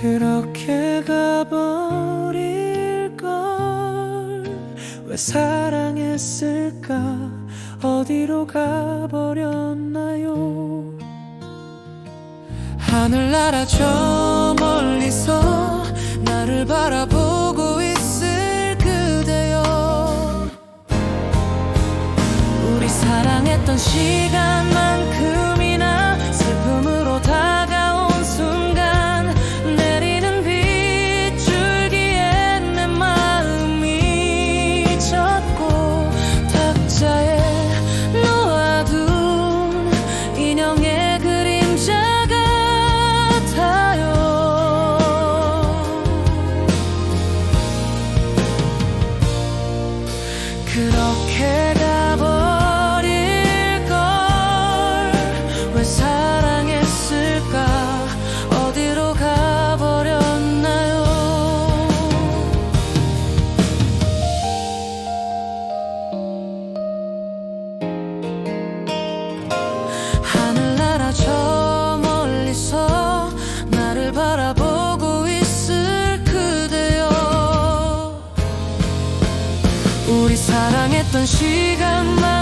그렇게 가버릴 걸? 왜 사랑했을까? 어디로 가버렸나요? 하늘나라 저 멀리서 나를 바라보고 있을 그대여. 우리 사랑했던 시간 사랑했던 시간만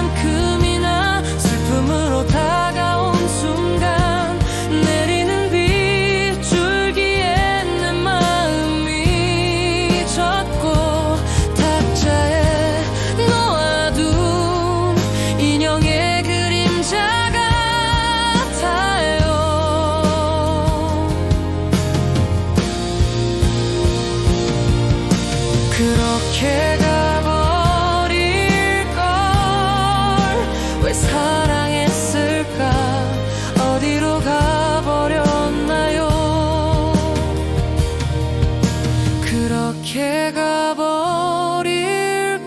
그렇게 가버릴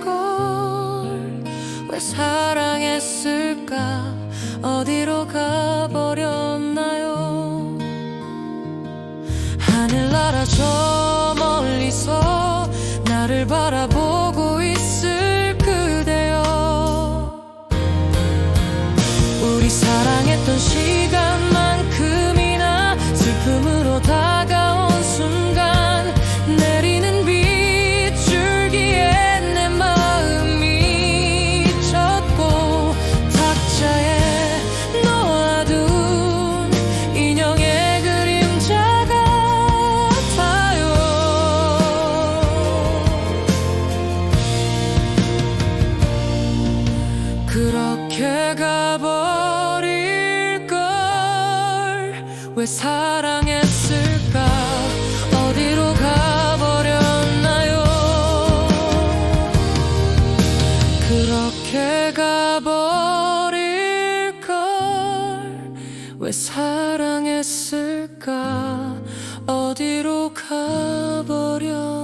걸? 왜 사랑했을까? 어디로 가버렸나요? 하늘나라 저 멀리서 나를 바라보고 있을 그대여. 우리 사랑했던 시간 그렇게 가버릴 걸. 왜 사랑했을까? 어디로 가버렸나요? 그렇게 가버릴 걸. 왜 사랑했을까? 어디로 가버렸나요